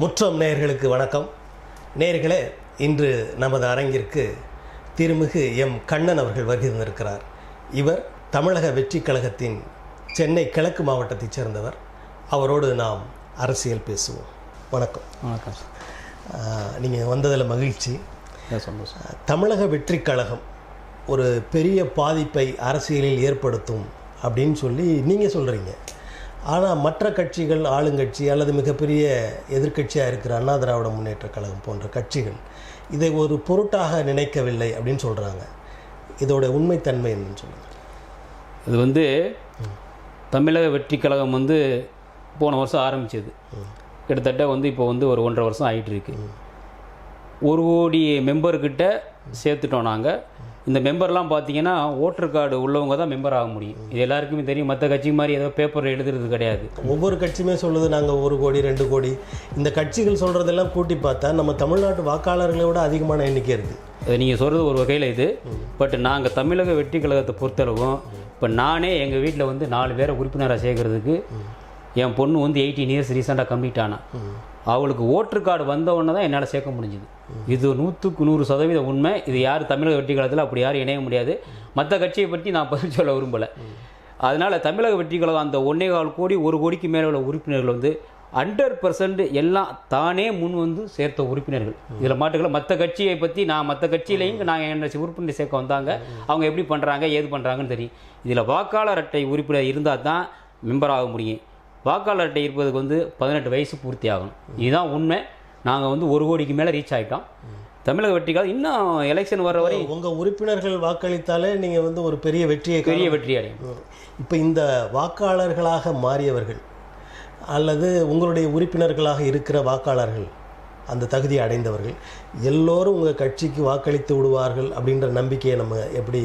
முற்றம் நேயர்களுக்கு வணக்கம். நேயர்களே இன்று நமது அரங்கிற்கு திருமிகு எம். கண்ணன் அவர்கள் வருகை தந்திருக்கிறார் இவர் தமிழக வெற்றி கழகத்தின் சென்னை கிழக்கு மாவட்டத்தைச் சேர்ந்தவர். அவரோடு நாம் அரசியல் பேசுவோம். வணக்கம். வணக்கம் சார். நீங்கள் வந்ததில் மகிழ்ச்சி. சந்தோஷம். தமிழக வெற்றி கழகம் ஒரு பெரிய பாதிப்பை அரசியலில் ஏற்படுத்தும் அப்படின்னு சொல்லி நீங்கள் சொல்கிறீங்க ஆனால் மற்ற கட்சிகள் ஆளுங்கட்சி அல்லது மிகப்பெரிய எதிர்க்கட்சியாக இருக்கிற அண்ணா திராவிட முன்னேற்ற கழகம் போன்ற கட்சிகள் இதை ஒரு பொருட்டாக நினைக்கவில்லை அப்படின்னு சொல்கிறாங்க இதோட உண்மைத்தன்மை என்னன்னு சொல்லுங்கள் இது வந்து தமிழக வெற்றி கழகம் வந்து போன வருஷம் ஆரம்பிச்சது. கிட்டத்தட்ட வந்து இப்போ வந்து ஒரு ஒன்றரை வருஷம் ஆயிட்டு இருக்கு. ஒரு கோடி மெம்பர்கிட்ட சேர்த்துட்டோம் நாங்கள் இந்த மெம்பர்லாம் பார்த்தீங்கன்னா ஓட்டர் கார்டு உள்ளவங்க தான் மெம்பர் ஆக முடியும். இது எல்லாருக்குமே தெரியும். மற்ற கட்சி மாதிரி ஏதோ பேப்பர் எழுதுறது கிடையாது. ஒவ்வொரு கட்சியுமே சொல்லுது நாங்கள் ஒரு கோடி ரெண்டு கோடி. இந்த கட்சிகள் சொல்கிறதெல்லாம் கூட்டி பார்த்தா நம்ம தமிழ்நாட்டு வாக்காளர்களை விட அதிகமான எண்ணிக்கை இருக்குது அது நீங்கள் சொல்கிறது ஒரு வகையில் இது. பட் நாங்கள் தமிழக வெற்றி கழகத்தை பொறுத்தளவும் இப்போ நானே எங்கள் வீட்டில் வந்து நாலு பேரை உறுப்பினராக சேர்க்கறதுக்கு என் பொண்ணு வந்து எயிட்டீன் இயர்ஸ் ரீசெண்டாக கம்ப்ளீட் ஆனா. அவளுக்கு ஓட்டர் கார்டு வந்த தான் என்னால் சேர்க்க முடிஞ்சுது. இது நூற்றுக்கு நூறு சதவீதம் உண்மை. இது யார் தமிழக வெற்றி காலத்தில் அப்படி யாரும் இணைய முடியாது. மற்ற கட்சியை பற்றி நான் பதில் சொல்ல விரும்பலை. அதனால் தமிழக வெற்றி கழகம் அந்த ஒன்றே கால் கோடி ஒரு கோடிக்கு மேலே உள்ள உறுப்பினர்கள் வந்து ஹண்ட்ரட் பர்சன்ட் எல்லாம் தானே முன் வந்து சேர்த்த உறுப்பினர்கள். இதில் மாட்டுக்களை மற்ற கட்சியை பற்றி நான் மற்ற கட்சியிலையும் நாங்கள் என்ன உறுப்பினர் சேர்க்க வந்தாங்க. அவங்க எப்படி பண்ணுறாங்க ஏது பண்ணுறாங்கன்னு தெரியும். இதில் வாக்காளர் அட்டை உறுப்பினர் இருந்தால் தான் மெம்பர் ஆக முடியும். வாக்காளர் அட்டை இருப்பதுக்கு வந்து பதினெட்டு வயசு பூர்த்தி ஆகணும் இதுதான் உண்மை. நாங்கள் வந்து ஒரு கோடிக்கு மேலே ரீச் ஆகிட்டோம் தமிழக வெற்றிக்காக இன்னும் எலெக்ஷன் வர வரை உங்கள் உறுப்பினர்கள் வாக்களித்தாலே நீங்கள் வந்து ஒரு பெரிய வெற்றியை பெரிய வெற்றி அடையும் இப்போ இந்த வாக்காளர்களாக மாறியவர்கள் அல்லது உங்களுடைய உறுப்பினர்களாக இருக்கிற வாக்காளர்கள் அந்த தகுதியை அடைந்தவர்கள் எல்லோரும் உங்கள் கட்சிக்கு வாக்களித்து விடுவார்கள் அப்படின்ற நம்பிக்கையை நம்ம எப்படி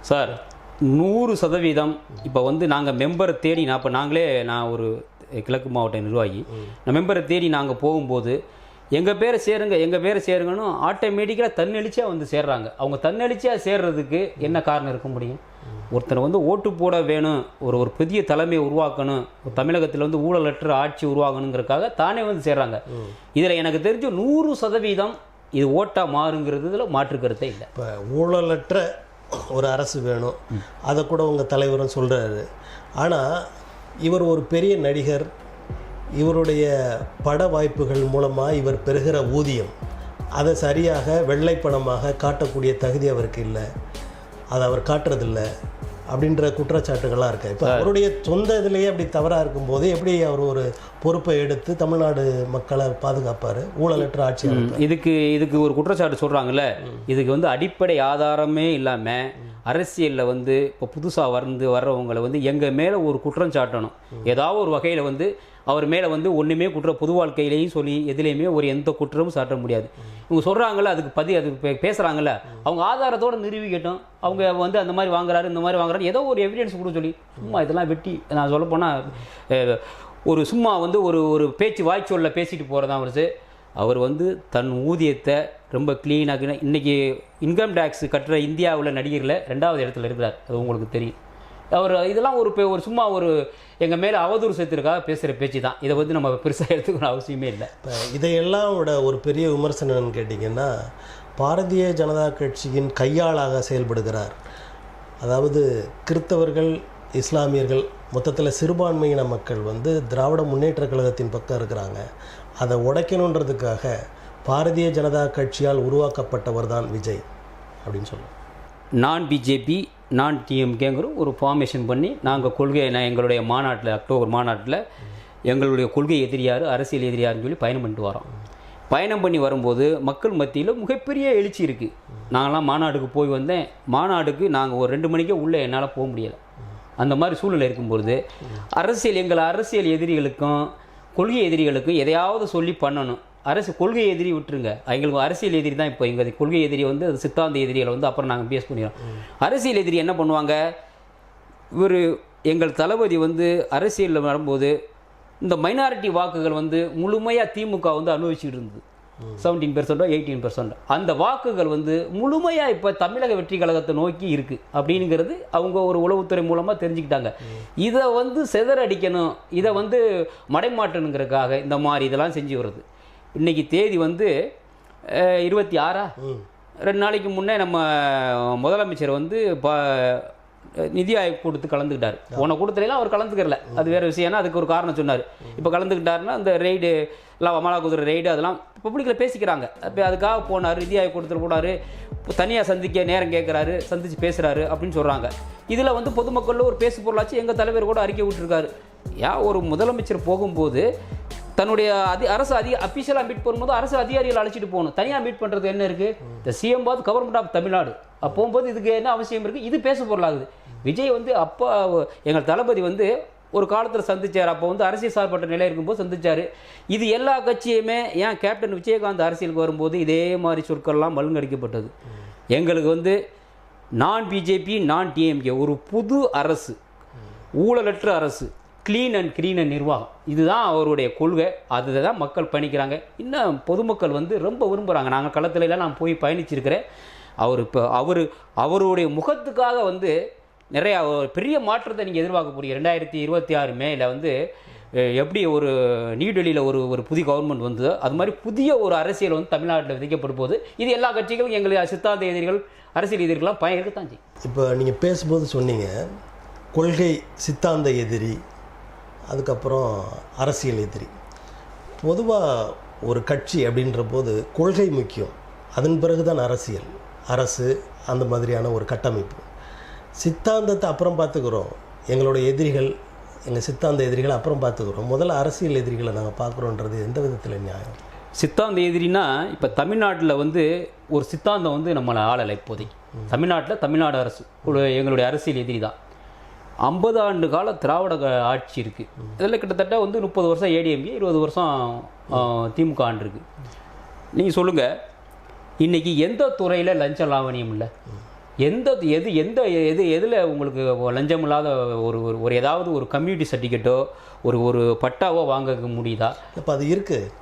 சார் நூறு சதவீதம் இப்போ வந்து நாங்கள் மெம்பரை தேடி நான் இப்போ நாங்களே நான் ஒரு கிழக்கு மாவட்ட நிர்வாகி. நான் மெம்பரை தேடி நாங்கள் போகும்போது எங்கள் பேரை சேருங்க எங்கள் பேரை சேருங்கன்னு ஆட்டோமேட்டிக்காக தன்னெழுச்சியாக வந்து சேர்றாங்க. அவங்க தன்னெழுச்சியாக சேர்றதுக்கு என்ன காரணம் இருக்க முடியும்? ஒருத்தனை வந்து ஓட்டு போட வேணும் ஒரு ஒரு புதிய தலைமையை உருவாக்கணும் ஒரு தமிழகத்தில் வந்து ஊழலற்ற ஆட்சி உருவாகணுங்கிறதுக்காக தானே வந்து சேர்றாங்க. இதில் எனக்கு தெரிஞ்சு நூறு சதவீதம் இது ஓட்டாக மாறுங்கிறதுல மாற்று கருத்தே இல்லை. இப்போ ஊழலற்ற ஒரு அரசு வேணும். அதை கூட உங்கள் தலைவரும் சொல்கிறாரு ஆனால் இவர் ஒரு பெரிய நடிகர். இவருடைய பட வாய்ப்புகள் மூலமாக இவர் பெறுகிற ஊதியம். அதை சரியாக வெள்ளை பணமாக காட்டக்கூடிய தகுதி அவருக்கு இல்லை. அதை அவர் காட்டுறதில்லை. அப்படின்ற குற்றச்சாட்டுகள்லாம் இருக்கு? இப்போ அவருடைய சொந்த இதுலேயே அப்படி தவறாக இருக்கும்போது எப்படி அவர் ஒரு பொறுப்பை எடுத்து தமிழ்நாடு மக்களை பாதுகாப்பார்? ஊழலற்ற ஆட்சி? இதுக்கு இதுக்கு ஒரு குற்றச்சாட்டு சொல்கிறாங்கல்ல இதுக்கு வந்து அடிப்படை ஆதாரமே இல்லாமல் அரசியலில் வந்து இப்போ புதுசாக வந்து வர்றவங்களை வந்து எங்கள் மேலே ஒரு குற்றம் சாட்டணும். ஏதாவது ஒரு வகையில் வந்து அவர் மேலே வந்து ஒன்றுமே குற்றம் பொது வாழ்க்கையிலையும் சொல்லி எதுலேயுமே ஒரு எந்த குற்றமும் சாட்ட முடியாது. இவங்க சொல்கிறாங்கள அதுக்கு பதி அது பே- பேசுகிறாங்கல்ல அவங்க ஆதாரத்தோடு நிரூபிக்கட்டும். அவங்க வந்து அந்த மாதிரி வாங்குறாரு இந்த மாதிரி வாங்குறாரு ஏதோ ஒரு எவிடன்ஸ் கூட சொல்லி சும்மா இதெல்லாம் வெட்டி நான் சொல்ல போனால் ஒரு சும்மா வந்து ஒரு ஒரு பேச்சு வாய்ச்சொல்ல பேசிட்டு போகிறதா வருது அவர். வந்து தன் ஊதியத்தை ரொம்ப க்ளீனாக இன்றைக்கி இன்கம் டேக்ஸ் கட்டுற இந்தியாவில் நடிகரில் ரெண்டாவது இடத்துல இருக்கிறார். அது உங்களுக்கு தெரியும். அவர் இதெல்லாம் ஒரு ஒரு சும்மா ஒரு எங்கள் மேலே அவதூறு சேர்த்துருக்காக பேசுகிற பேச்சு தான் இதை வந்து நம்ம பெருசாக எடுத்துக்கணும் அவசியமே இல்லை. இப்போ இதையெல்லாம் ஒரு பெரிய விமர்சனம் என்னன்னு கேட்டிங்கன்னா பாரதிய ஜனதா கட்சியின் கையாளாக செயல்படுகிறார். அதாவது கிறித்தவர்கள் இஸ்லாமியர்கள் மொத்தத்தில் சிறுபான்மையின மக்கள் வந்து திராவிட முன்னேற்ற கழகத்தின் பக்கம் இருக்கிறாங்க. அதை உடைக்கணுன்றதுக்காக பாரதிய ஜனதா கட்சியால் உருவாக்கப்பட்டவர் தான் விஜய் அப்படின்னு சொல்லுவோம். நான் பிஜேபி நான் டிஎம்கேங்கிற ஒரு ஃபார்மேஷன் பண்ணி நாங்கள் கொள்கை நான் எங்களுடைய மாநாட்டில் அக்டோபர் மாநாட்டில் எங்களுடைய கொள்கை எதிரியார் அரசியல் எதிரியாருன்னு சொல்லி பயணம் பண்ணிட்டு வரோம். பயணம் பண்ணி வரும்போது மக்கள் மத்தியில் மிகப்பெரிய எழுச்சி இருக்குது நாங்களாம் மாநாடுக்கு போய் வந்தேன். மாநாடுக்கு நாங்கள் ஒரு ரெண்டு மணிக்கே உள்ளே என்னால் போக முடியலை. அந்த மாதிரி சூழ்நிலை இருக்கும்பொழுது அரசியல் எங்கள் அரசியல் எதிரிகளுக்கும் கொள்கை எதிரிகளுக்கும் எதையாவது சொல்லி பண்ணணும். அரசு கொள்கை எதிரி விட்டுருங்க. எங்களுக்கு அரசியல் எதிரி தான் இப்போ எங்கள் கொள்கை எதிரி வந்து அது சித்தாந்த எதிரிகளை வந்து அப்புறம் நாங்கள் பேஸ் பண்ணிடுறோம். அரசியல் எதிரி என்ன பண்ணுவாங்க? இவர் எங்கள் தளபதி வந்து அரசியலில் வரும்போது இந்த மைனாரிட்டி வாக்குகள் வந்து முழுமையாக திமுக வந்து அனுபவிச்சுட்டு இருந்தது. செவன்டீன் பெர்சென்டோ எயிட்டீன் பெர்சென்ட் அந்த வாக்குகள் வந்து முழுமையாக இப்போ தமிழக வெற்றி கழகத்தை நோக்கி இருக்குது அப்படிங்கிறது அவங்க ஒரு உளவுத்துறை மூலமாக தெரிஞ்சுக்கிட்டாங்க. இதை வந்து செதறடிக்கணும். இதை வந்து மடைமாட்டணுங்கிறதுக்காக இந்த மாதிரி இதெல்லாம் செஞ்சு வருது இன்னைக்கு தேதி வந்து இருபத்தி ஆறா? ரெண்டு நாளைக்கு முன்னே நம்ம முதலமைச்சர் வந்து ப நிதி ஆயோக் கூட்டத்துக்கு கலந்துக்கிட்டார். போன கூட்டத்துலலாம் அவர் கலந்துக்கிறல. அது வேறு விஷயம்னா அதுக்கு ஒரு காரணம் சொன்னார். இப்போ கலந்துக்கிட்டாருன்னா அந்த ரெய்டு எல்லாம் அமலா குதிரை ரெய்டு அதெல்லாம் பப்ளிக்கில் பேசிக்கிறாங்க. அப்போ அதுக்காக போனார் நிதி ஆயோக் கூட்டத்தில் போனார். தனியாக சந்திக்க நேரம் கேட்குறாரு சந்தித்து பேசுகிறாரு அப்படின்னு சொல்கிறாங்க இதில் வந்து பொதுமக்களில் ஒரு பேசு பொருளாச்சு எங்கள் தலைவர் கூட அறிக்கை விட்டுருக்காரு. ஏன் ஒரு முதலமைச்சர் போகும்போது தன்னுடைய அதி அரசு அதி அஃபிஷியலாக மீட் பண்ணும்போது அரசு அதிகாரிகள் அழைச்சிட்டு போகணும். தனியாக மீட் பண்ணுறது என்ன இருக்குது இந்த CM path government of Tamil Nadu அப்போ போகும்போது இதுக்கு என்ன அவசியம் இருக்குது இது பேச பொருளாகுது. விஜய் வந்து அப்போ எங்கள் தளபதி வந்து ஒரு காலத்தில் சந்திச்சார். அப்போ வந்து அரசியல் சார்பற்ற நிலை இருக்கும்போது சந்திச்சார். இது எல்லா கட்சியுமே ஏன் கேப்டன் விஜயகாந்த் அரசியலுக்கு வரும்போது இதே மாதிரி சொற்கள்லாம் மழுங்கடிக்கப்பட்டது எங்களுக்கு வந்து நான் பிஜேபி நான் டிஎம்கே ஒரு புது அரசு. ஊழலற்ற அரசு. க்ளீன் அண்ட் க்ளீன் அண்ட் நிர்வாகம். இதுதான் அவருடைய கொள்கை. அதை தான் மக்கள் பயணிக்கிறாங்க. இன்னும் பொதுமக்கள் வந்து ரொம்ப விரும்புகிறாங்க நாங்கள் களத்துலலாம் நான் போய் பயணிச்சிருக்கிறேன். அவர் இப்போ அவர் அவருடைய முகத்துக்காக வந்து நிறையா பெரிய மாற்றத்தை நீங்கள் எதிர்பார்க்க போறீங்க ரெண்டாயிரத்தி இருபத்தி ஆறு மேல வந்து எப்படி ஒரு நியூடெல்லியில் ஒரு ஒரு புதிய கவர்மெண்ட் வந்ததோ அது மாதிரி புதிய ஒரு அரசியல் வந்து தமிழ்நாட்டில் விதிக்கப்படும் போது இது எல்லா கட்சிகளும் எங்களுடைய சித்தாந்த எதிரிகள் அரசியல் எதிரிகள்லாம் பயன் தான் செய்யும். இப்போ நீங்கள் பேசும்போது சொன்னீங்க கொள்கை சித்தாந்த எதிரி அதுக்கப்புறம் அரசியல் எதிரி. பொதுவாக ஒரு கட்சி அப்படின்ற போது கொள்கை முக்கியம். அதன் பிறகு தான் அரசியல். அரசு அந்த மாதிரியான ஒரு கட்டமைப்பு. சித்தாந்தத்தை அப்புறம் பார்த்துக்குறோம். எங்களோட எதிரிகள் எங்கள் சித்தாந்த எதிரிகளை அப்புறம் பார்த்துக்குறோம். முதல்ல அரசியல் எதிரிகளை நாங்கள் பார்க்குறோன்றது எந்த விதத்தில் நியாயம்? சித்தாந்த எதிரினா இப்போ தமிழ்நாட்டில் வந்து ஒரு சித்தாந்தம் வந்து நம்மளை ஆளலை இப்போதைக்கு. தமிழ்நாட்டில் தமிழ்நாடு அரசு. எங்களுடைய அரசியல் எதிரி தான் ஐம்பது ஆண்டு கால திராவிட ஆட்சி இருக்குது இதில் கிட்டத்தட்ட வந்து முப்பது வருஷம் ஏடிஎம்கே இருபது வருஷம் திமுக ஆண்டு இருக்குது நீங்கள் சொல்லுங்கள் இன்றைக்கி எந்த துறையில் லஞ்ச லாவணியம் இல்லை? எந்த எது எந்த எது எதில் உங்களுக்கு லஞ்சம் இல்லாத ஒரு ஒரு- ஒரு ஏதாவது ஒரு கம்யூனிட்டி சர்டிஃபிகேட்டோ ஒரு ஒரு பட்டாவோ வாங்க முடியுதா? இப்போ அது இருக்குது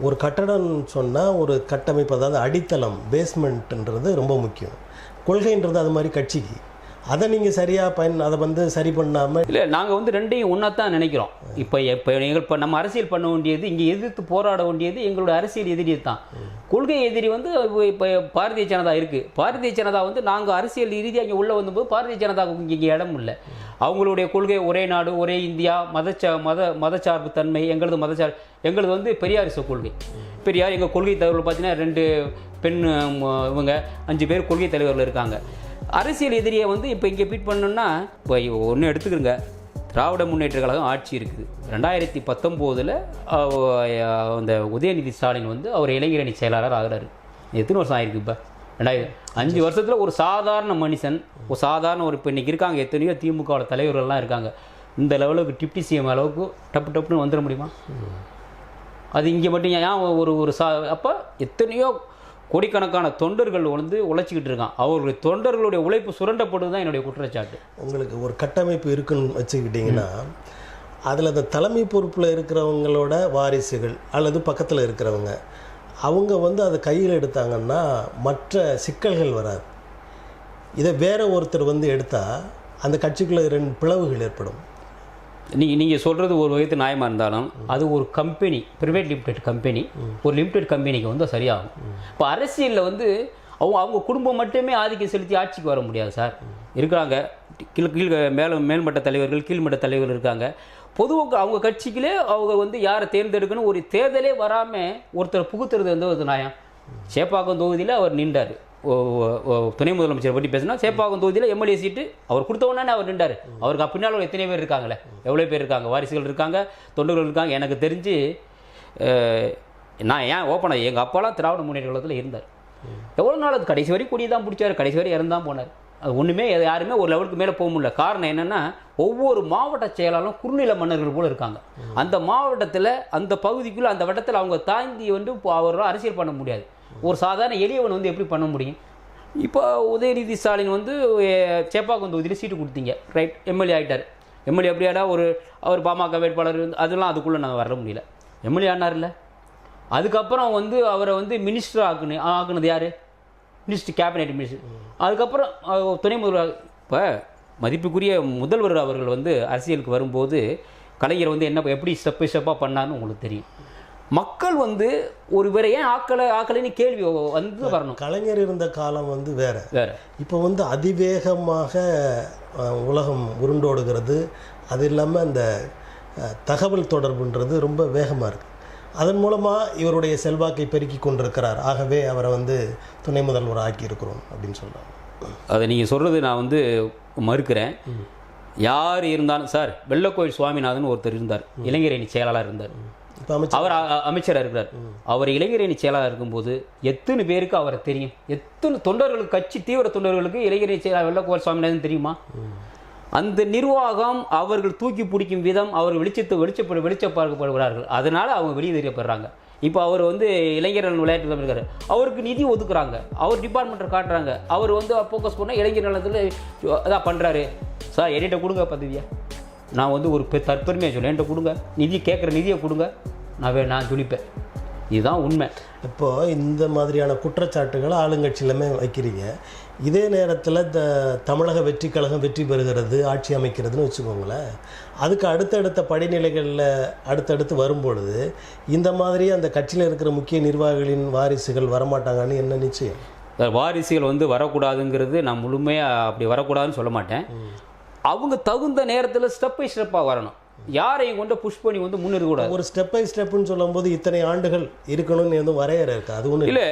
ஒரு கட்டடம்னு சொன்னால் ஒரு கட்டமைப்பு அதாவது அடித்தளம் பேஸ்மெண்ட்ன்றது ரொம்ப முக்கியம். கொள்கைன்றது அது மாதிரி கட்சிக்கு. அதை நீங்கள் சரியாக பயன் அதை வந்து சரி பண்ணாமல் இல்லை நாங்கள் வந்து ரெண்டையும் ஒன்றா தான் நினைக்கிறோம். இப்போ இப்போ எங்கள் இப்போ நம்ம அரசியல் பண்ண வேண்டியது இங்கே எதிர்த்து போராட வேண்டியது எங்களோட அரசியல் எதிரி தான் கொள்கை எதிரி வந்து இப்போ பாரதிய ஜனதா இருக்குது பாரதிய ஜனதா வந்து நாங்கள் அரசியல் ரீதியாக இங்கே உள்ளே வந்தபோது பாரதிய ஜனதாவுக்கு இங்கே இடம் இல்லை. அவங்களுடைய கொள்கை ஒரே நாடு ஒரே இந்தியா மதச்சா மத மதச்சார்பு தன்மை எங்களது மதச்சார் எங்களது வந்து பெரியாரிச கொள்கை. பெரியார் எங்கள் கொள்கை தலைவர்கள் பார்த்தீங்கன்னா ரெண்டு பெண் இவங்க அஞ்சு பேர் கொள்கை தலைவர்கள் இருக்காங்க. அரசியல் எதிரியை வந்து இப்போ இங்கே பீட் பண்ணணும்னா இப்போ ஒன்று எடுத்துக்கிறங்க திராவிட முன்னேற்ற கழகம் ஆட்சி இருக்குது. ரெண்டாயிரத்தி பத்தொம்போதில் அந்த உதயநிதி ஸ்டாலின் வந்து அவர் இளைஞரணி செயலாளர் ஆகிறாரு. எத்தனை வருஷம் ஆயிருக்கு இப்போ? ரெண்டாயிரம் அஞ்சு வருஷத்தில் ஒரு சாதாரண மனுஷன் ஒரு சாதாரண ஒரு இப்போ இன்றைக்கி இருக்காங்க. எத்தனையோ திமுகவோட தலைவர்கள்லாம் இருக்காங்க. இந்த லெவலுக்கு டிப்டி சிஎம் அளவுக்கு டப்பு டப்புன்னு வந்துட முடியுமா? அது இங்கே மட்டும் ஏன் ஒரு ஒரு சா அப்போ எத்தனையோ கோடிக்கணக்கான தொண்டர்கள் வந்து உழைச்சிக்கிட்டு இருக்கான். அவர்களுடைய தொண்டர்களுடைய உழைப்பு சுரண்டப்படுது தான் என்னுடைய குற்றச்சாட்டு. உங்களுக்கு ஒரு கட்டமைப்பு இருக்குன்னு வச்சுக்கிட்டிங்கன்னா அதில் அந்த தலைமை பொறுப்பில் இருக்கிறவங்களோட வாரிசுகள் அல்லது பக்கத்தில் இருக்கிறவங்க அவங்க வந்து அதை கையில் எடுத்தாங்கன்னா மற்ற சிக்கல்கள் வராது. இதை வேற ஒருத்தர் வந்து எடுத்தால் அந்த கட்சிக்குள்ளே ரெண்டு பிளவுகள் ஏற்படும். நீங்கள் நீங்கள் சொல்கிறது ஒரு வகைத்து நியாயமாக இருந்தாலும் அது ஒரு கம்பெனி ப்ரைவேட் லிமிடெட் கம்பெனி ஒரு லிமிடெட் கம்பெனிக்கு வந்து சரியாகும். இப்போ அரசியலில் வந்து அவங்க அவங்க குடும்பம் மட்டுமே ஆதிக்கம் செலுத்தி ஆட்சிக்கு வர முடியாது சார். இருக்கிறாங்க. கீழ் கீழ் மேல மேல்மட்ட தலைவர்கள் கீழ்மட்ட தலைவர்கள் இருக்காங்க. பொதுவாக அவங்க கட்சிக்குள்ளே அவங்க வந்து யாரை தேர்ந்தெடுக்கணும் ஒரு தேர்தலே வராமல் ஒருத்தர் புகுத்துறது வந்து ஒரு நியாயம். சேப்பாக்கம் தொகுதியில் அவர் நின்றார். துணை முதலமைச்சர் பற்றி பேசினா சேப்பாக்கம் தொகுதியில் எம்எல்ஏ சீட்டு அவர் கொடுத்த உடனே அவர் நின்றார். அவருக்கு பின்னால் எத்தனை பேர் இருக்காங்களே எவ்வளோ பேர் இருக்காங்க? வாரிசுகள் இருக்காங்க? தொண்டர்கள் இருக்காங்க? எனக்கு தெரிஞ்சு நான் ஏன் ஓப்பனாக எங்கள் அப்பாலாம் திராவிட முன்னேற்ற கழகத்தில் இருந்தார். எவ்வளோ நாள் அது கடைசி வரை கொடி தான் பிடிச்சாரு. கடைசி வரை இறந்தான் போனார். அது ஒன்றுமே யாருமே ஒரு லெவலுக்கு மேலே போக முடியல. காரணம் என்னென்னா ஒவ்வொரு மாவட்ட செயலாளரும் குறுநில மன்னர்கள் போல் இருக்காங்க. அந்த மாவட்டத்தில் அந்த பகுதிக்குள்ளே அந்த வட்டத்தில் அவங்க தாந்தி வந்து இப்போ அவரால் அரசியல் பண்ண முடியாது. ஒரு சாதாரண எளியவன் வந்து எப்படி பண்ண முடியும்? இப்போ உதயநிதி ஸ்டாலின் வந்து அஹ், சேப்பாக்கம் தொகுதியில் சீட்டு கொடுத்தீங்க. ரைட் எம்எல்ஏ ஆகிட்டார் எம்எல்ஏ அப்படியாடா ஒரு அவர் பாமக வேட்பாளர் அதெல்லாம் அதுக்குள்ளே நாங்கள் வர முடியல. எம்எல்ஏ ஆனார்ல அதுக்கப்புறம் வந்து அவரை வந்து மினிஸ்டர் ஆக்குனு ஆக்குனது யார்? மினிஸ்டர் கேபினெட் மினிஸ்டர் அதுக்கப்புறம் துணை முதல்வர் இப்போ மதிப்புக்குரிய முதல்வர் அவர்கள் வந்து அரசியலுக்கு வரும்போது கலைஞர் வந்து என்ன எப்படி ஸ்டெப் பை ஸ்டெப்பாக பண்ணார்னு உங்களுக்கு தெரியும். மக்கள் வந்து ஒரு வேற ஏன் ஆக்கலை ஆக்கலைன்னு கேள்வி வந்து வரணும். கலைஞர் இருந்த காலம் வந்து வேற. வேற. இப்போ வந்து அதிவேகமாக உலகம் உருண்டோடுகிறது. அது இல்லாமல் அந்த தகவல் தொடர்புன்றது ரொம்ப வேகமாக இருக்குது அதன் மூலமாக இவருடைய செல்வாக்கை பெருக்கி கொண்டிருக்கிறார். ஆகவே அவரை வந்து துணை முதல்வர் ஆக்கியிருக்கிறோம் அப்படின்னு சொல்கிறாங்க அதை நீங்கள் சொல்கிறது நான் வந்து மறுக்கிறேன். யார் இருந்தாலும் சார் வெள்ளக்கோயில் சுவாமிநாதன் ஒருத்தர் இருந்தார். இளைஞரணி செயலாளர் இருந்தார். அவர் அமைச்சராக இருக்கிறார். அவர் இளைஞரணி செயலாளர் இருக்கும்போது எத்தனை பேருக்கு அவரை தெரியும்? எத்தனை தொண்டர்களுக்கு கட்சி தீவிர தொண்டர்களுக்கு இளைஞரணி செயலாளர் வெள்ளக்கோயில் சுவாமிநாதன் தெரியுமா? அந்த நிர்வாகம் அவர்கள் தூக்கி பிடிக்கும் விதம் அவர் வெளிச்சத்தை வெளிச்சப்பட வெளிச்ச பார்க்கப்படுகிறார்கள் அதனால அவங்க வெளியே தெரியப்படுறாங்க இப்போ அவர் வந்து இளைஞர்கள் விளையாட்டு இருக்காரு. அவருக்கு நிதி ஒதுக்குறாங்க. அவர் டிபார்ட்மெண்ட்டை காட்டுறாங்க. அவர் வந்து ஃபோக்கஸ் பண்ணால் இளைஞர் நலத்தில் அதான் பண்ணுறாரு சார் என்கிட்ட கொடுங்க பதவியா? நான் வந்து ஒரு தற்பெருமையாக சொல்ல என்கிட்ட கொடுங்க. நிதி கேட்குற நிதியை கொடுங்க. நான் நான் ஜொலிப்பேன். இதுதான் உண்மை. இப்போ இந்த மாதிரியான குற்றச்சாட்டுகளை ஆளுங்கட்சியிலுமே வைக்கிறீங்க. இதே நேரத்தில் இந்த தமிழக வெற்றி கழகம் வெற்றி பெறுகிறது ஆட்சி அமைக்கிறதுன்னு வச்சுக்கோங்களேன். அதுக்கு அடுத்தடுத்த படிநிலைகளில் அடுத்தடுத்து வரும்பொழுது இந்த மாதிரி அந்த கட்சியில் இருக்கிற முக்கிய நிர்வாகிகளின் வாரிசுகள் வரமாட்டாங்கன்னு என்ன நிச்சயம்? வாரிசுகள் வந்து வரக்கூடாதுங்கிறது நான் முழுமையாக அப்படி வரக்கூடாதுன்னு சொல்ல மாட்டேன். அவங்க தகுந்த நேரத்தில் ஸ்டெப் பை ஸ்டெப்பாக வரணும். யாரையும் கொண்டு புஷ் பண்ணி வந்து முன்னேறக்கூடாது ஒரு ஸ்டெப் பை ஸ்டெப்புன்னு சொல்லும்போது இத்தனை ஆண்டுகள் இருக்கணும்னு எதுவும் வரையறை இருக்குது அது ஒன்று இல்லை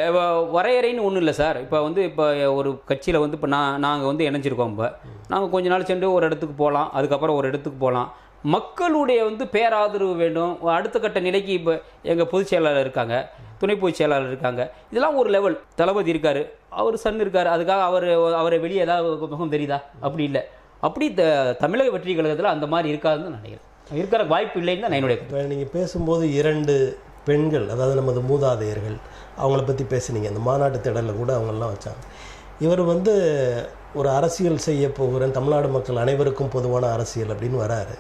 வரையறைன்னு ஒன்றும் இல்லை சார். இப்போ வந்து இப்போ ஒரு கட்சியில் வந்து இப்போ நான் நாங்கள் வந்து இணைஞ்சிருக்கோம் இப்போ. நாங்கள் கொஞ்ச நாள் சென்று ஒரு இடத்துக்கு போகலாம் அதுக்கப்புறம் ஒரு இடத்துக்கு போகலாம் மக்களுடைய வந்து பேராதரவு வேண்டும். அடுத்த கட்ட நிலைக்கு இப்போ எங்கள் பொதுச் செயலாளர் இருக்காங்க துணை பொதுச் செயலாளர் இருக்காங்க. இதெல்லாம் ஒரு லெவல் தளபதி இருக்கார் அவர் சன் இருக்கார். அதுக்காக அவர் அவரை வெளியே ஏதாவது முகம் தெரியுதா? அப்படி இல்லை. அப்படி த தமிழக வெற்றி கழகத்தில் அந்த மாதிரி இருக்காதுன்னு நினைக்கிறேன். இருக்கிற வாய்ப்பு இல்லைன்னு தான் என்னுடைய நீங்கள் பேசும்போது இரண்டு பெண்கள் அதாவது நமது மூதாதையர்கள் அவங்கள பற்றி பேசுனீங்க. அந்த மாநாட்டு திடலில் கூட அவங்கெல்லாம் வச்சாங்க. இவர் வந்து ஒரு அரசியல் செய்ய போகிறேன் தமிழ்நாடு மக்கள் அனைவருக்கும் பொதுவான அரசியல் அப்படின்னு வராரு.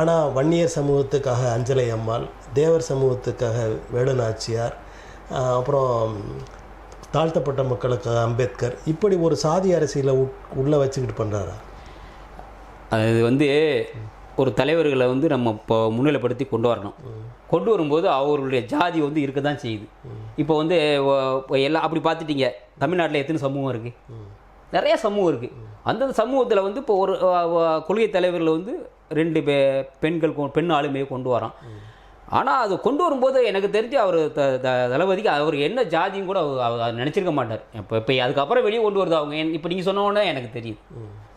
ஆனால் வன்னியர் சமூகத்துக்காக அஞ்சலை அம்மாள் தேவர் சமூகத்துக்காக வேலுநாச்சியார் அப்புறம் தாழ்த்தப்பட்ட மக்களுக்காக அம்பேத்கர் இப்படி ஒரு சாதி அரசியலை உட் உள்ளே வச்சுக்கிட்டு பண்ணுறாரா அது வந்து ஒரு தலைவர்களை வந்து நம்ம இப்போ முன்னிலைப்படுத்தி கொண்டு வரணும். கொண்டு வரும்போது அவர்களுடைய ஜாதி வந்து இருக்க தான் செய்யுது. இப்போ வந்து எல்லாம் அப்படி பார்த்துட்டீங்க. தமிழ்நாட்டில் எத்தனை சமூகம் இருக்குது நிறைய சமூகம் இருக்குது அந்தந்த சமூகத்தில் வந்து இப்போ ஒரு கொள்கை தலைவர்களை வந்து ரெண்டு பெ பெண்கள் பெண் ஆளுமையை கொண்டு வரோம் ஆனால் அது கொண்டு வரும்போது எனக்கு தெரிஞ்சு அவர் த த- தளபதிக்கு அவர் என்ன ஜாதியும் கூட அவர் நினச்சிருக்க மாட்டார். இப்போ இப்போ அதுக்கப்புறம் வெளியே கொண்டு வருது அவங்க. இப்போ நீங்கள் சொன்ன உடனே எனக்கு தெரியுது.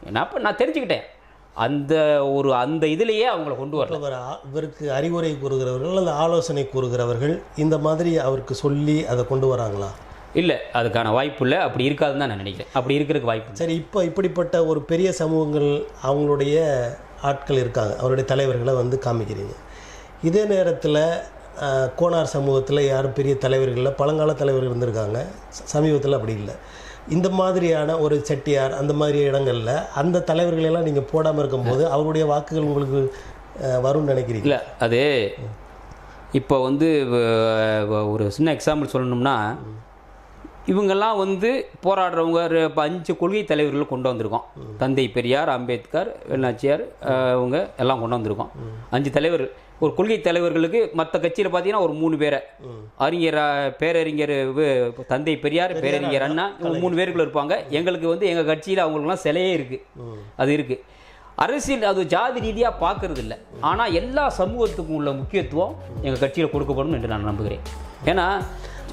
நான் அப்போ நான் தெரிஞ்சுக்கிட்டேன். அந்த ஒரு அந்த இதுலேயே அவங்கள கொண்டு ஆ- இவருக்கு அறிவுரை கூறுகிறவர்கள் அல்லது ஆலோசனை கூறுகிறவர்கள் இந்த மாதிரி அவருக்கு சொல்லி அதை கொண்டு வராங்களா? இல்லை அதுக்கான வாய்ப்பு இல்லை. அப்படி இருக்காதுன்னு தான் நான் நினைக்கிறேன். அப்படி இருக்கிறதுக்கு வாய்ப்பு சரி இப்போ இப்படிப்பட்ட ஒரு பெரிய சமூகங்கள் அவங்களுடைய ஆட்கள் இருக்காங்க. அவருடைய தலைவர்களை வந்து காமிக்கிறீங்க. இதே நேரத்தில் கோனார் சமூகத்தில் யாரும் பெரிய தலைவர்களில் பழங்கால தலைவர்கள் இருந்திருக்காங்க. சமீபத்தில் அப்படி இல்லை. இந்த மாதிரியான ஒரு செட்டியார் அந்த மாதிரி இடங்களில் அந்த தலைவர்களெல்லாம் நீங்கள் போடாமல் இருக்கும்போது அவருடைய வாக்குகள் உங்களுக்கு வரும்னு நினைக்கிறீங்க? இல்லை அது இப்போ வந்து ஒரு சின்ன எக்ஸாம்பிள் சொல்லணும்னா இவங்கெல்லாம் வந்து போராடுறவங்க இப்ப அஞ்சு கொள்கை தலைவர்கள் கொண்டு வந்திருக்கோம். தந்தை பெரியார் அம்பேத்கர் வெள்ளாச்சியார் அஹ், இவங்க எல்லாம் கொண்டு வந்திருக்கோம். அஞ்சு தலைவர். ஒரு கொள்கை தலைவர்களுக்கு மற்ற கட்சியில் பார்த்தீங்கன்னா ஒரு மூணு பேரை. அறிஞர் பேரறிஞர் தந்தை பெரியார் பேரறிஞர் அண்ணா மூணு பேருக்குள்ள இருப்பாங்க. எங்களுக்கு வந்து எங்கள் கட்சியில் அவங்களுக்குலாம் சிலையே இருக்குது அது இருக்குது அரசியல் அது ஜாதி ரீதியாக பார்க்கறது இல்லை ஆனால் எல்லா சமூகத்துக்கும் உள்ள முக்கியத்துவம் எங்கள் கட்சியில் கொடுக்கப்படும் என்று நான் நம்புகிறேன். ஏன்னா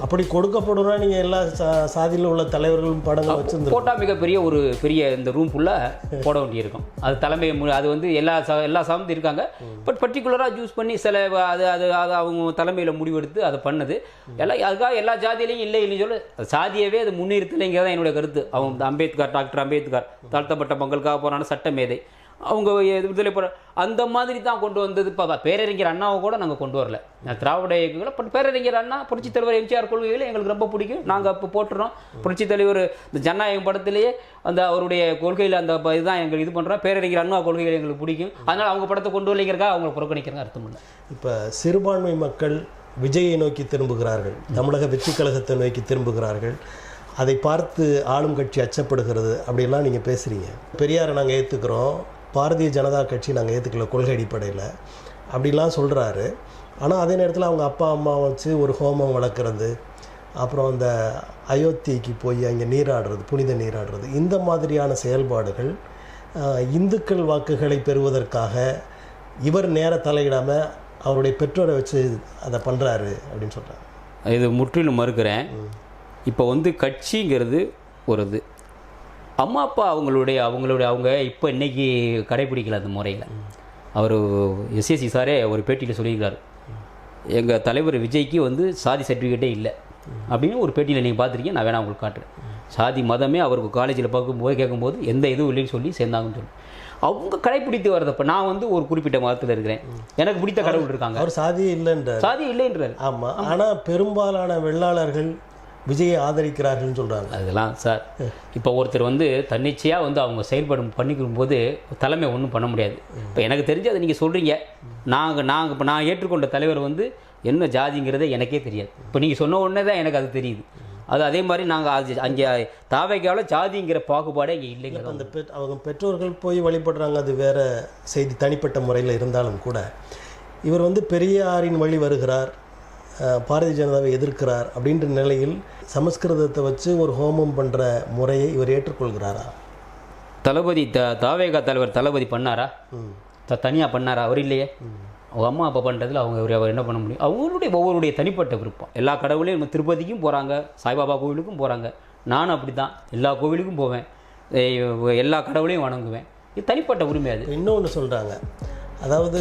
அப்படி கொடுக்கப்படும்னா நீங்கள் எல்லா சா சாதியில் உள்ள தலைவர்களும் படங்கள் வச்சுருந்து போட்டால் மிகப்பெரிய ஒரு பெரிய இந்த ரூம் ஃபுல்லாக போட வேண்டியிருக்கும். அது தலைமை அது வந்து எல்லா ச எல்லா சார்ந்து இருக்காங்க. பட் பர்டிகுலராக யூஸ் பண்ணி சில அது அது அது அவங்க தலைமையில் முடிவெடுத்து அதை பண்ணது. எல்லாம் அதுக்காக எல்லா ஜாதியிலையும் இல்லை இல்லைன்னு சொல்லு. சாதியவே அது முன்னிறுத்தலைங்கிறது தான் என்னுடைய கருத்து. அவங்க அம்பேத்கர் டாக்டர் அம்பேத்கர் தாழ்த்தப்பட்ட மக்களுக்காக போரான சட்ட மேதை அவங்க விடுதலை போற அந்த மாதிரி தான் கொண்டு வந்தது. இப்போ பேரறிஞர் அண்ணாவை கூட நாங்கள் கொண்டு வரல. நான் திராவிட இயக்கங்களை பட் பேரறிஞர் அண்ணா புரட்சித் தலைவர் எம்ஜிஆர் கொள்கைகளை எங்களுக்கு ரொம்ப பிடிக்கும். நாங்கள் அப்போ போட்டுறோம். புரட்சித் தலைவர் இந்த ஜனநாயகம் படத்திலேயே அந்த அவருடைய கொள்கையில் அந்த ப- இதுதான் எங்களுக்கு இது பண்ணுறோம் பேரறிஞர் அண்ணா கொள்கைகள் எங்களுக்கு பிடிக்கும். அதனால் அவங்க படத்தை கொண்டு வரலைங்கிறக்காக அவங்களை புறக்கணிக்கிறாங்க அர்த்தம் இல்லை. இப்போ சிறுபான்மை மக்கள் விஜயை நோக்கி திரும்புகிறார்கள். தமிழக வெற்றி கழகத்தை நோக்கி திரும்புகிறார்கள். அதை பார்த்து ஆளும் கட்சி அச்சப்படுகிறது. அப்படிலாம் நீங்கள் பேசுகிறீங்க பெரியாரை நாங்கள் ஏற்றுக்கிறோம் பாரதிய ஜனதா கட்சி நாங்கள் ஏற்றுக்கல கொள்கை அடிப்படையில். அப்படிலாம் சொல்கிறாரு ஆனால் அதே நேரத்தில் அவங்க அப்பா அம்மா வச்சு ஒரு ஹோமம் வளர்க்குறது அப்புறம் அந்த அயோத்திக்கு போய் அங்கே நீராடுறது புனித நீராடுறது இந்த மாதிரியான செயல்பாடுகள் இந்துக்கள் வாக்குகளை பெறுவதற்காக இவர் நேர தலையிடாமல் அவருடைய பெற்றோரை வச்சு அதை பண்ணுறாரு அப்படின்னு சொல்கிறாங்க இது முற்றிலும் மறுக்கிறேன். இப்போ வந்து கட்சிங்கிறது ஒரு இது. அம்மா அப்பா அவங்களுடைய அவங்களுடைய அவங்க இப்போ இன்னைக்கு கடைபிடிக்கல அந்த முறையில். அவர் எஸ்எஸ்சி சாரே ஒரு பேட்டியில் சொல்லியிருக்காரு. எங்கள் தலைவர் விஜய்க்கு வந்து சாதி சர்டிஃபிகேட்டே இல்லை. அப்படின்னு ஒரு பேட்டியில் நீங்கள் பார்த்துருக்கீங்க நான் வேணா உங்களுக்கு காட்டுறேன். சாதி மதமே அவருக்கு காலேஜில் பார்க்கும்போது கேட்கும்போது எந்த இதுவும் இல்லைன்னு சொல்லி சேர்ந்தாங்கன்னு சொல்லி. அவங்க கடைப்பிடித்து வர்றதப்ப நான் வந்து ஒரு குறிப்பிட்ட மதத்தில் இருக்கிறேன். எனக்கு பிடித்த கடவுள் இருக்காங்க. அவர் சாதியே இல்லைன்றார். சாதி இல்லைன்றார். ஆமாம் ஆனால் பெரும்பாலான வெள்ளாளர்கள் விஜயை ஆதரிக்கிறார்கள்னு சொல்கிறாங்க அதெல்லாம் சார் இப்போ ஒருத்தர் வந்து தன்னிச்சையாக வந்து அவங்க செயல்படும் பண்ணிக்கும் போது தலைமை ஒன்றும் பண்ண முடியாது. இப்போ எனக்கு தெரிஞ்சு அதை நீங்கள் சொல்கிறீங்க நாங்கள் நாங்கள் இப்போ நான் ஏற்றுக்கொண்ட தலைவர் வந்து என்ன ஜாதிங்கிறதே எனக்கே தெரியாது. இப்போ நீங்கள் சொன்ன உடனே தான் எனக்கு அது தெரியுது. அது அதே மாதிரி நாங்கள் அது அங்கே தாவைக்காவில் ஜாதிங்கிற பாகுபாடே இங்கே இல்லைங்க. அந்த பெற் அவங்க பெற்றோர்கள் போய் வழிபடுறாங்க அது வேற செய்தி தனிப்பட்ட முறையில் இருந்தாலும் கூட இவர் வந்து பெரியாரின் வழி வருகிறார். பாரதிய ஜனதாவை எதிர்க்கிறார் அப்படின்ற நிலையில் சமஸ்கிருதத்தை வச்சு ஒரு ஹோமம் பண்ணுற முறையை இவர் ஏற்றுக்கொள்கிறாரா? தளபதி த தாவேகா தலைவர் தளபதி பண்ணாரா? த தனியாக பண்ணாரா? அவர் இல்லையே. அவங்க அம்மா அப்பா பண்ணுறதுல அவங்க அவர் என்ன பண்ண முடியும்? அவங்களுடைய ஒவ்வொருடைய தனிப்பட்ட விருப்பம். எல்லா கடவுளையும் நம்ம திருப்பதிக்கும் போகிறாங்க சாய்பாபா கோவிலுக்கும் போகிறாங்க நானும் அப்படி தான் எல்லா கோவிலுக்கும் போவேன். எல்லா கடவுளையும் வணங்குவேன். இது தனிப்பட்ட உரிமை அது. இன்னொன்று சொல்கிறாங்க அதாவது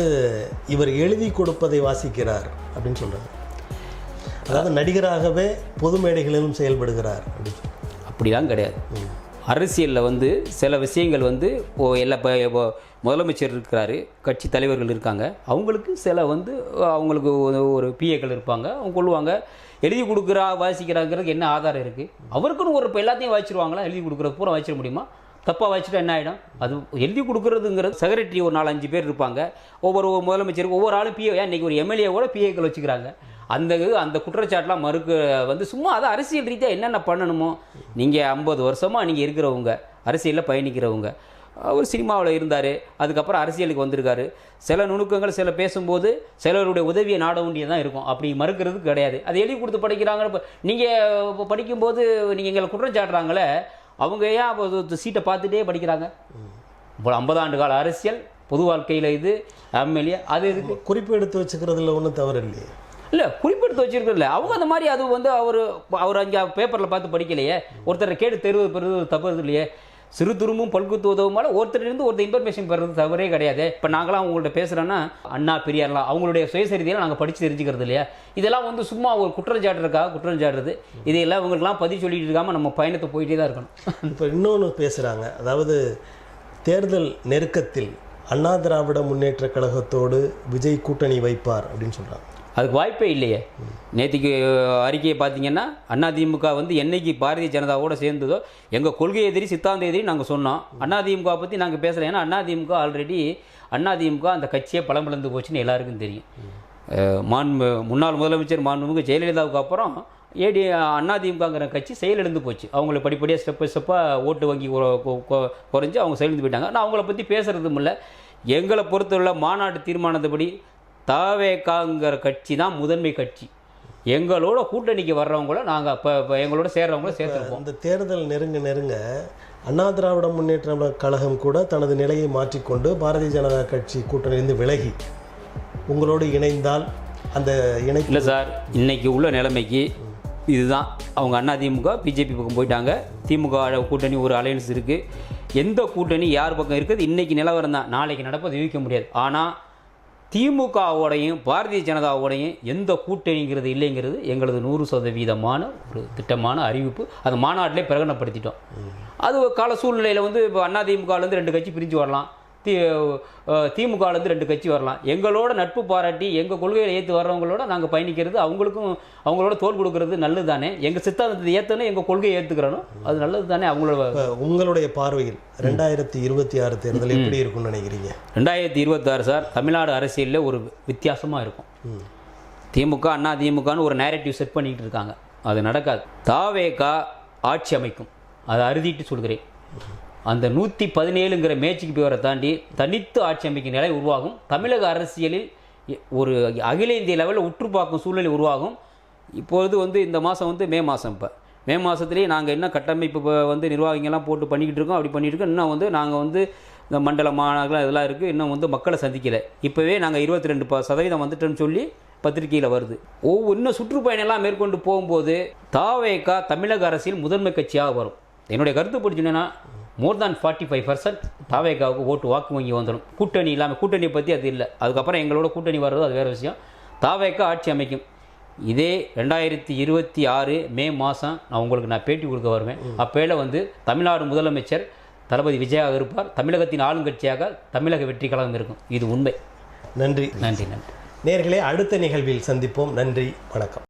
இவர் எழுதி கொடுப்பதை வாசிக்கிறார் அப்படின்னு சொல்கிறாங்க அதாவது நடிகராகவே பொது மேடைகளிலும் செயல்படுகிறார். அப்படின்னு அப்படிலாம் கிடையாது. அரசியலில் வந்து சில விஷயங்கள் வந்து இப்போ எல்லா இப்போ முதலமைச்சர் இருக்கிறாரு கட்சி தலைவர்கள் இருக்காங்க. அவங்களுக்கு சில வந்து அவங்களுக்கு ஒரு- ஒரு பிஏக்கள் இருப்பாங்க. அவங்க கொள்ளுவாங்க எழுதி கொடுக்குறா வாசிக்கிறாங்கிறதுக்கு என்ன ஆதாரம் இருக்குது அவருக்குன்னு ஒரு இப்போ எல்லாத்தையும் வாசிச்சிருவாங்களா? எழுதி கொடுக்குறது பூரா வாசிச்சிட முடியுமா? தப்பாக வச்சுட்டா என்ன ஆகிடும் அது எழுதி கொடுக்குறதுங்கிறது செக்ரட்டரி ஒரு நாலு அஞ்சு பேர் இருப்பாங்க. ஒவ்வொரு முதலமைச்சர் ஒவ்வொரு ஆளும் பிஏ இன்றைக்கி ஒரு எம்எல்ஏ கூட பிஏக்கள் வச்சுக்கிறாங்க. அந்த அந்த குற்றச்சாட்டெலாம் மறுக்க வந்து சும்மா அதை அரசியல் ரீதியாக என்னென்ன பண்ணணுமோ நீங்கள் ஐம்பது வருஷமாக நீங்கள் இருக்கிறவங்க அரசியலில் பயணிக்கிறவங்க அவர் சினிமாவில் இருந்தார் அதுக்கப்புறம் அரசியலுக்கு வந்திருக்காரு. சில நுணுக்கங்கள் சில பேசும்போது சிலருடைய உதவியை நாட வேண்டியது தான் இருக்கும். அப்படி மறுக்கிறது கிடையாது. அது எழுதி கொடுத்து படிக்கிறாங்க. இப்போ நீங்கள் படிக்கும்போது நீங்கள் எங்களை குற்றம் சாட்டுறாங்களே அவங்க ஏன் அப்போ சீட்டை பார்த்துட்டே படிக்கிறாங்க? இப்போ ஐம்பது ஆண்டு கால அரசியல் பொது வாழ்க்கையில் இது எம்எல்ஏ அது இருக்கு குறிப்பு எடுத்து வச்சுக்கிறதுல ஒன்றும் தவறு இல்லையே. இல்லை குறிப்பெடுத்து வச்சிருக்கல அவங்க அந்த மாதிரி அது வந்து அவர் அவர் அங்கே பேப்பரில் பார்த்து படிக்கலையே. ஒருத்தரை கேடு தெருவு பெறுவது தப்பு இல்லையே. சிறு துரும்பும் பல்குத்து உதவுமால ஒருத்தரிலிருந்து ஒருத்தர் இன்ஃபர்மேஷன் பெறது தவறே கிடையாது. இப்போ நாங்களாம் அவங்கள்ட்ட பேசுகிறோன்னா அண்ணா பெரியார்லாம் அவங்களுடைய சுயசரிதையெல்லாம் நாங்கள் படித்து தெரிஞ்சுக்கிறது இல்லையா? இதெல்லாம் வந்து சும்மா ஒரு குற்றஞ்சாட்டுறதுக்காக குற்றஞ்சாடுறது இதையெல்லாம் இவங்களுக்குலாம் பதிவு சொல்லிட்டு இருக்காமல் நம்ம பயணத்தை போயிட்டே தான் இருக்கணும். இப்போ இன்னொன்று பேசுகிறாங்க அதாவது தேர்தல் நெருக்கத்தில் அண்ணா திராவிட முன்னேற்ற கழகத்தோடு விஜய் கூட்டணி வைப்பார் அப்படின்னு சொல்கிறாங்க அதுக்கு வாய்ப்பே இல்லையே. நேற்றுக்கு அறிக்கையை பார்த்தீங்கன்னா அதிமுக வந்து என்னைக்கு பாரதிய ஜனதாவோட சேர்ந்ததோ எங்கள் கொள்கை எதிரி சித்தாந்த எதிரி நாங்கள் சொன்னோம். அதிமுக பற்றி நாங்கள் பேசுகிறோம் ஏன்னா அதிமுக ஆல்ரெடி அதிமுக அந்த கட்சியே பலமிழந்து போச்சுன்னு எல்லாருக்கும் தெரியும். மான் மாண்பு முன்னாள் முதலமைச்சர் மாண்புமிகு ஜெயலலிதாவுக்கு அப்புறம் ஏடி அதிமுகங்கிற கட்சி செயலிழந்து போச்சு. அவங்கள படிப்படியாக ஸ்டெப்பு ஸ்டெப்பாக ஓட்டு வங்கி கொ- கொ- அவங்க செயலிழந்து போயிட்டாங்க. நான் அவங்கள பற்றி பேசுகிறதும் இல்லை. எங்களை பொறுத்தவரை மாநாட்டு தீர்மானத்தபடி தாவேக்காங்கிற கட்சி தான் முதன்மை கட்சி. எங்களோட கூட்டணிக்கு வர்றவங்கள நாங்கள் இப்போ எங்களோட சேர்றவங்கள சேர்த்துருப்போம் அந்த தேர்தல் நெருங்க நெருங்க அண்ணா திராவிட முன்னேற்ற கழகம் கூட தனது நிலையை மாற்றிக்கொண்டு பாரதிய ஜனதா கட்சி கூட்டணியிலிருந்து விலகி உங்களோடு இணைந்தால் அந்த இணைப்பு இல்லை சார் இன்னைக்கு உள்ள நிலைமைக்கு இதுதான். அவங்க அண்ணா திமுக பிஜேபி பக்கம் போயிட்டாங்க. திமுக கூட்டணி ஒரு அலையன்ஸ் இருக்குது எந்த கூட்டணி யார் பக்கம் இருக்குது இன்னைக்கு நிலவரம் தான். நாளைக்கு நடப்பது யூகிக்க முடியாது. ஆனால் திமுகவோடையும் பாரதிய ஜனதாவோடையும் எந்த கூட்டணிங்கிறது இல்லைங்கிறது எங்களது நூறு சதவீதமான ஒரு திட்டமான அறிவிப்பு. அந்த மாநாட்டிலே பிரகடனப்படுத்திட்டோம். அது கால சூழ்நிலையில் வந்து இப்போ அண்ணா திமுகலேருந்து ரெண்டு கட்சி பிரிஞ்சு வரலாம். தி திமுகலேருந்து ரெண்டு கட்சி வரலாம். எங்களோட நட்பு பாராட்டி எங்கள் கொள்கையை ஏற்று வர்றவங்களோட நாங்கள் பயணிக்கிறது அவங்களுக்கும் அவங்களோட தோல் கொடுக்கறது நல்லது தானே எங்கள் சித்தாந்தத்தை ஏற்றணும் எங்கள் கொள்கையை ஏற்றுக்கிறணும் அது நல்லது தானே அவங்களோட உங்களுடைய பார்வையில் ரெண்டாயிரத்தி இருபத்தி ஆறு தேர்தல் எப்படி இருக்கும்னு நினைக்கிறீங்க? ரெண்டாயிரத்தி இருபத்தாறு சார் தமிழ்நாடு அரசியலில் ஒரு வித்தியாசமாக இருக்கும். திமுக அண்ணா திமுகன்னு ஒரு நேரட்டிவ் செட் பண்ணிக்கிட்டு இருக்காங்க. அது நடக்காது. தாவேகா ஆட்சி அமைக்கும். அதை அறுதிட்டு சொல்கிறேன். அந்த நூற்றி பதினேழுங்கிற மேட்சுக்கு போவரை தாண்டி தனித்து ஆட்சி அமைக்கும் நிலை உருவாகும். தமிழக அரசியலில் எ- ஒரு அகில இந்திய லெவலில் உற்று பார்க்கும் சூழ்நிலை உருவாகும். இப்பொழுது வந்து இந்த மாதம் வந்து மே மாதம் இப்போ. மே மாதத்துலேயே நாங்கள் என்ன கட்டமைப்பு இப்போ வந்து நிர்வாகிங்கெல்லாம் போட்டு பண்ணிக்கிட்டு இருக்கோம் அப்படி பண்ணிட்டு இருக்கோம். இன்னும் வந்து நாங்கள் வந்து இந்த மண்டல மாநகரம் இதெல்லாம் இருக்குது இன்னும் வந்து மக்களை சந்திக்கலை. இப்போவே நாங்கள் இருபத்தி ரெண்டு ப சதவீதம் வந்துட்டோன்னு சொல்லி பத்திரிகையில் வருது. ஒவ்வொரு இன்னும் சுற்றுப்பயணம்லாம் மேற்கொண்டு போகும்போது தாவேக்கா தமிழக அரசியல் முதன்மை கட்சியாக வரும். என்னுடைய கருத்து பிடிச்சுன்னா more than forty five percent தாவேகாவுக்கு ஓட்டு வாக்கு வங்கி வந்துடும். கூட்டணி இல்லாமல் கூட்டணியை பற்றி அது இல்லை. அதுக்கப்புறம் எங்களோட கூட்டணி வர்றது அது வேறு விஷயம். தாவேகா ஆட்சி அமைக்கும். இதே ரெண்டாயிரத்தி இருபத்தி ஆறு மே மாதம் நான் உங்களுக்கு நான் பேட்டி கொடுக்க வருவேன். அப்போல வந்து தமிழ்நாடு முதலமைச்சர் தளபதி விஜயாக இருப்பார். தமிழகத்தின் ஆளுங்கட்சியாக தமிழக வெற்றி கழகம் இருக்கும். இது உண்மை. நன்றி. நன்றி நன்றி. நேர்களே அடுத்த நிகழ்வில் சந்திப்போம். நன்றி வணக்கம்.